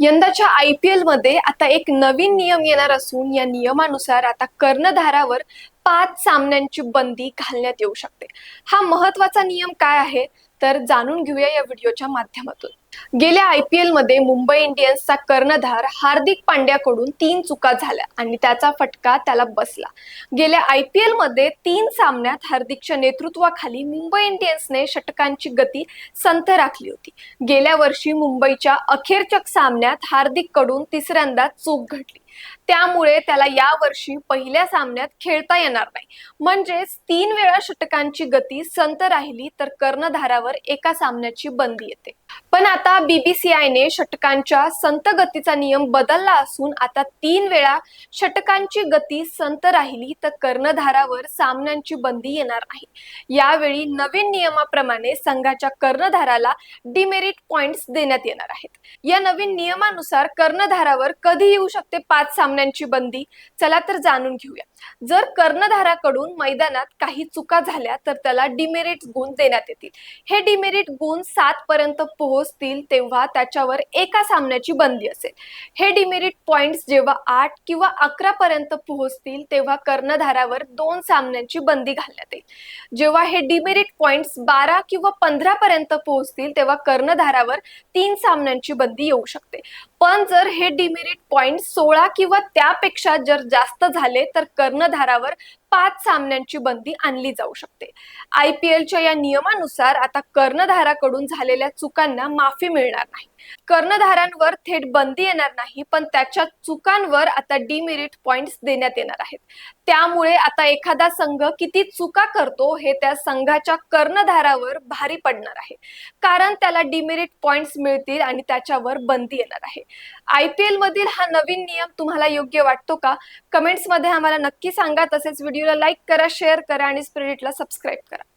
यंदाच्या I P एलमध्ये आता एक नवीन नियम येणार असून या नियमानुसार आता कर्णधारावर पाच सामन्यांची बंदी घालण्यात येऊ शकते. हा महत्त्वाचा नियम काय आहे? तर जाणून घेऊया या व्हिडिओच्या माध्यमातून. गेल्या आय पी एलमध्ये मुंबई इंडियन्सचा कर्णधार हार्दिक पांड्याकडून तीन चुका झाल्या आणि त्याचा फटका त्याला बसला. गेल्या आय पी एलमध्ये तीन सामन्यात हार्दिकच्या नेतृत्वाखाली मुंबई इंडियन्सने षटकांची गती संथ राखली होती. गेल्या वर्षी मुंबईच्या अखेरच्या सामन्यात हार्दिककडून तिसऱ्यांदा चूक घडली. त्यामुळे त्याला या वर्षी पहिल्या सामन्यात खेळता येणार नाही. म्हणजेच तीन वेळा षटकांची गती संत राहिली तर कर्णधारावर एका सामन्याची बंदी येते. पण आता बीबीसीआयने षटकांच्या संत गतीचा नियम बदलला असून आता तीन वेळा षटकांची गती संत राहिली तर कर्णधारावर सामन्यांची बंदी येणार आहे. यावेळी नवीन नियमाप्रमाणे संघाच्या कर्णधाराला डिमेरिट पॉइंट्स देण्यात येणार आहेत. या नवीन नियमानुसार कर्णधारावर कधी येऊ शकते पाच सामन्यांची बंदी? चला तर जाणून घेऊया. जर कर्णधाराकडून मैदानात काही चुका झाल्या तर त्याला डिमेरिट गुण देण्यात येतील. हे डिमेरिट गुण सात पर्यंत पोहोचतील तेव्हा त्याच्यावर एका सामन्याची बंदी असेल. हे डिमेरिट पॉइंट्स जेव्हा आठ किंवा अकरा पर्यंत पोहोचतील तेव्हा कर्णधारावर दोन सामन्यांची बंदी घालण्यात येईल. जेव्हा हे डिमेरिट पॉइंट्स बारा किंवा पंधरा पर्यंत पोहोचतील तेव्हा कर्णधारावर तीन सामन्यांची बंदी येऊ शकते. पण जर हे डिमेरिट पॉइंट सोळा किंवा त्यापेक्षा जर जास्त झाले तर कर्णधारावर पाच सामन्यांची बंदी आणली जाऊ शकते. आय पी एलच्या या नियमानुसार आता कर्णधाराकडून झालेल्या चुकांना माफी मिळणार नाही. कर्णधारांवर थेट बंदी येणार नाही पण त्याच्या चुकांवर आता डिमेरिट पॉइंट्स देण्यात येणार आहेत. त्यामुळे आता एखादा संघ किती चुका करतो हे त्या संघाच्या कर्णधारावर भारी पडणार आहे. कारण त्याला डिमेरिट पॉइंट्स मिळतील आणि त्याच्यावर बंदी येणार आहे. आय पी एल मधील हा नवीन नियम तुम्हाला योग्य वाटतो का? कमेंट्समध्ये आम्हाला नक्की सांगा. तसेच व्हिडिओला लाईक करा शेअर करा आणि स्पिरिटला सबस्क्राईब करा.